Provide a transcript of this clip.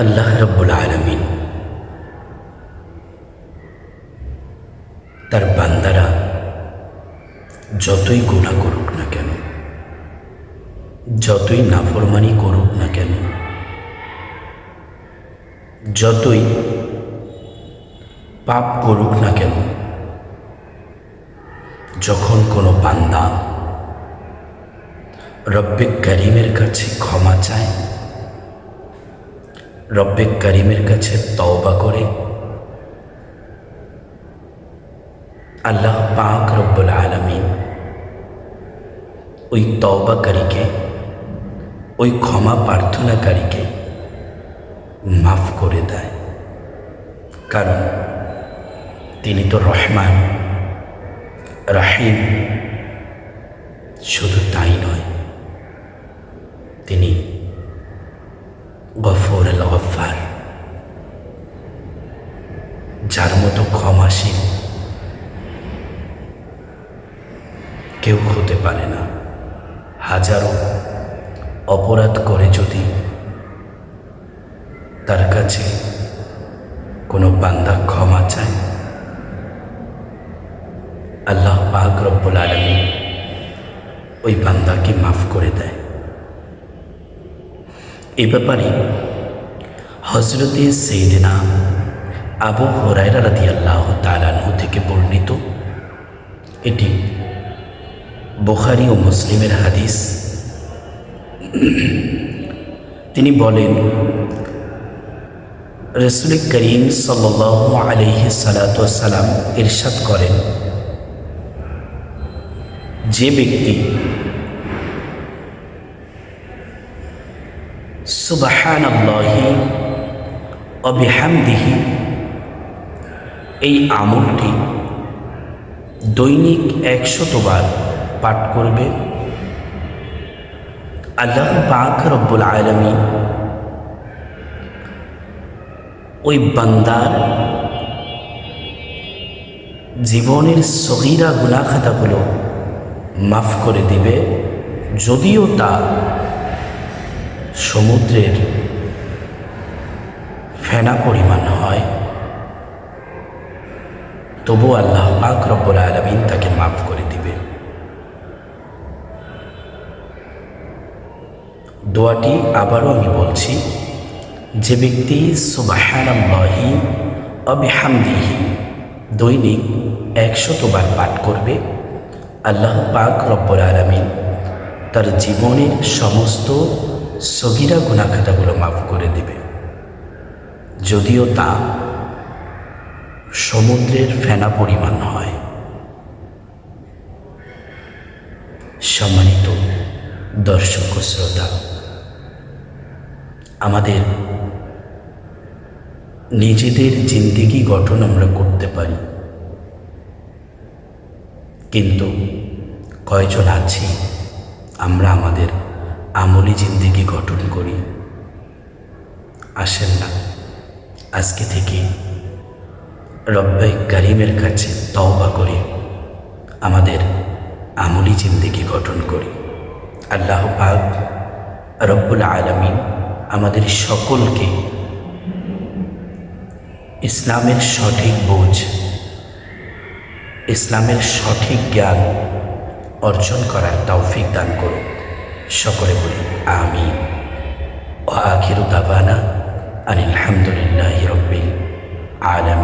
আল্লাহ রব্বুল আলমিন। তার বান্দারা যতই গুণা করুক না কেন, যতই নাফরমানি করুক না কেন, যতই পাপ করুক না কেন, যখন কোনো বান্দা রব্বে করিমের কাছে ক্ষমা চায় রব্বে করিমের কাছে তওবা করে। আল্লাহ পাক রব্বুল আলমিন ওই তওবাকারীকে, ওই ক্ষমা প্রার্থনাকারীকে মাফ করে দেয়। কারণ তিনি তো রহমান, রাহিম। কেউ হতে পারে না। হাজারো অপরাধ করে যদি তার কাছে কোনো বান্দা ক্ষমা চায়। আল্লাহ পাক রব্বুল আলমী ওই বান্দাকে মাফ করে দেয়। এ ব্যাপারে হজরতে সেইদিনা আবু হরাইরা রাদি আল্লাহ তালানহু থেকে বর্ণিত এটি বোখারি ও মুসলিমের হাদিস। তিনি বলেন, রসুল করিম সাল আলহি সালাতাম ইরশাদ করেন, যে ব্যক্তি সুবাহান অবিহামদিহি এই আমলটি দৈনিক একশতবার পাঠ করবে। আল্লাহ পাক রব্বুল আলমী ওই বান্দার জীবনের সহিরা গুণাখাতাগুলো মাফ করে দিবে, যদিও তা সমুদ্রের ফেনা পরিমাণ হয়। তবু আল্লাহ পাক আলমিন তাকে মাফ করে দিবে দোয়াটি আবারও আমি বলছি, যে ব্যক্তি সুবাহানাল্লাহি অবিহামদিহি দৈনিক একশতবার পাঠ করবে, আল্লাহ পাক রব্বুল আলমিন তার জীবনের সমস্ত সগিরা গুণাখাতাগুলো মাফ করে দেবে। যদিও তা সমুদ্রের ফেনা পরিমাণ হয়। সম্মানিত দর্শক শ্রোতা আমাদের নিজেদের জিন্দিগি গঠন আমরা করতে পারি। কিন্তু কয়জন আছি আমরা আমাদের আমলি জিন্দিগি গঠন করি? আসেন না। আজকে থেকে রব্বাই করিমের কাছে তওবা করে, আমাদের আমলি জিন্দিগি গঠন করি। আল্লাহ পাক রব্বুল আলমিন আমাদের সকলকে ইসলামের সঠিক বোঝ, ইসলামের সঠিক জ্ঞান অর্জন করার তৌফিক দান করুক। সকলে বলি আমি ও আখিরু দাবানা আনিল হামদুলিল্লাহ রব্বিল আলা